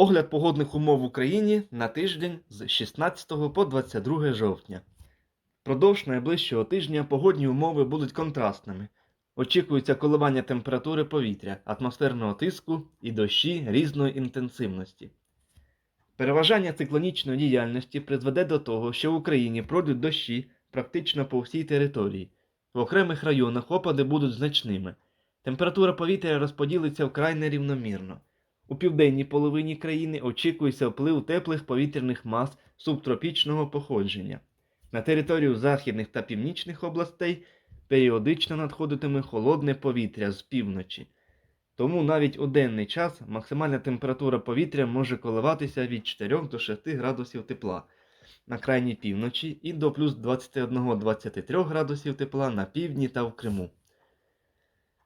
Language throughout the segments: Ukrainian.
Огляд погодних умов в Україні на тиждень з 16 по 22 жовтня. Продовж найближчого тижня погодні умови будуть контрастними. Очікується коливання температури повітря, атмосферного тиску і дощі різної інтенсивності. Переважання циклонічної діяльності призведе до того, що в Україні пройдуть дощі практично по всій території. В окремих районах опади будуть значними. Температура повітря розподілиться вкрай нерівномірно. У південній половині країни очікується вплив теплих повітряних мас субтропічного походження. На територію західних та північних областей періодично надходитиме холодне повітря з півночі. Тому навіть у денний час максимальна температура повітря може коливатися від 4 до 6 градусів тепла на крайній півночі і до плюс 21-23 градусів тепла на півдні та в Криму.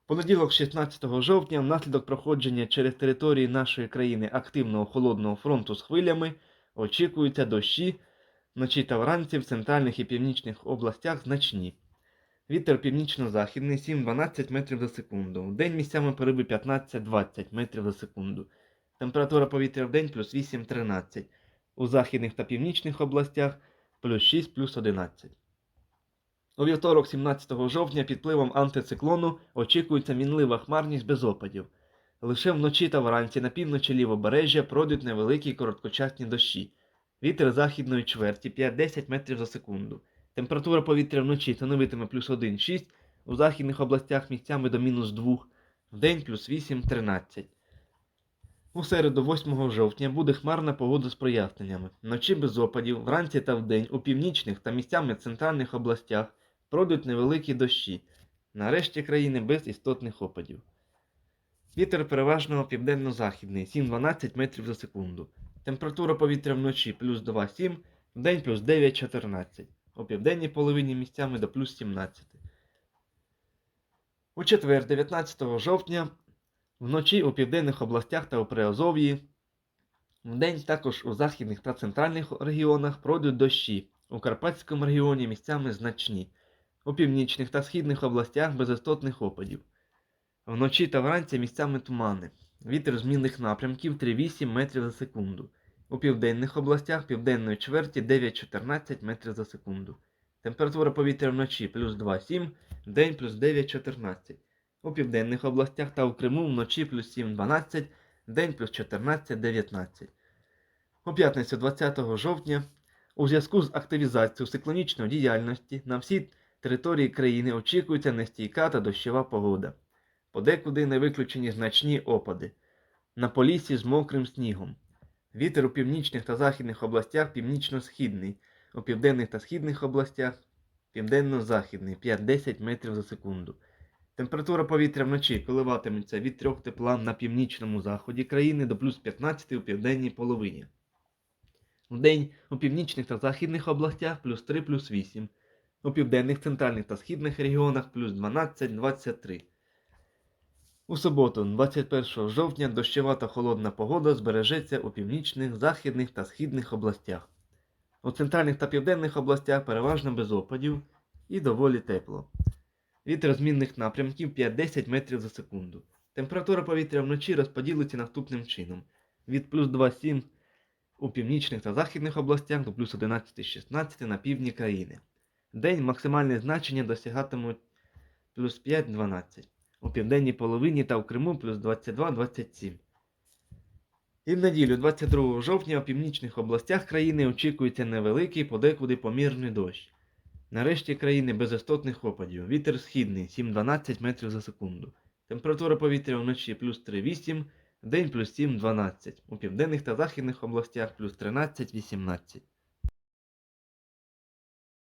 Понеділок, 16 жовтня, внаслідок проходження через території нашої країни активного холодного фронту з хвилями очікуються дощі вночі та вранці в центральних і північних областях значні. Вітер північно-західний 7-12 метрів за секунду. В день місцями пориви 15-20 метрів за секунду. Температура повітря в день плюс 8-13. У західних та північних областях плюс 6 плюс 11. У вівторок, 17 жовтня, під впливом антициклону очікується мінлива хмарність без опадів. Лише вночі та вранці на півночі лівобережжя пройдуть невеликі короткочасні дощі. Вітер західної чверті 5-10 метрів за секунду. Температура повітря вночі становитиме плюс 1,6, у західних областях місцями до мінус 2, вдень плюс 8-13. У середу, 8 жовтня, буде хмарна погода з проясненнями. Вночі без опадів, вранці та вдень у північних та місцями центральних областях пройдуть невеликі дощі. Нарешті країни без істотних опадів. Вітер переважно південно-західний 7-12 метрів за секунду. Температура повітря вночі плюс 2,7, вдень плюс 9-14. У південній половині місцями до плюс 17. У четвер, 19 жовтня, вночі у південних областях та у Приазов'ї. Вдень також у західних та центральних регіонах пройдуть дощі. У Карпатському регіоні місцями значні. У північних та східних областях без істотних опадів. Вночі та вранці місцями тумани. Вітер змінних напрямків 3,8 метрів за секунду. У південних областях південної чверті 9-14 метрів за секунду. Температура повітря вночі плюс 2,7, вдень плюс 9-14. У південних областях та у Криму вночі плюс 7-12, вдень плюс 14-19. У п'ятницю 20 жовтня у зв'язку з активізацією циклонічної діяльності на всій території країни очікується нестійка та дощова погода. Подекуди не виключені значні опади. На полісі з мокрим снігом. Вітер у північних та західних областях північно-східний, у південних та східних областях південно-західний 5-10 метрів за секунду. Температура повітря вночі коливатиметься від 3 тепла на північному заході країни до плюс 15 у південній половині. Вдень у північних та західних областях плюс 3 плюс 8, у південних, центральних та східних регіонах плюс 12-23. У суботу, 21 жовтня, дощова та холодна погода збережеться у північних, західних та східних областях. У центральних та південних областях переважно без опадів і доволі тепло. Вітер змінних напрямків 5-10 метрів за секунду. Температура повітря вночі розподілиться наступним чином: від плюс 2,7 у північних та західних областях до плюс 11-16 на півдні країни. День максимальні значення досягатимуть плюс 5-12 у південній половині та в Криму плюс 22-27. І в неділю, 22 жовтня, у північних областях країни очікується невеликий подекуди помірний дощ. Нарешті країни без істотних опадів. Вітер східний 7-12 метрів за секунду. Температура повітря вночі плюс 3,8, день плюс 7-12. У південних та західних областях плюс 13-18.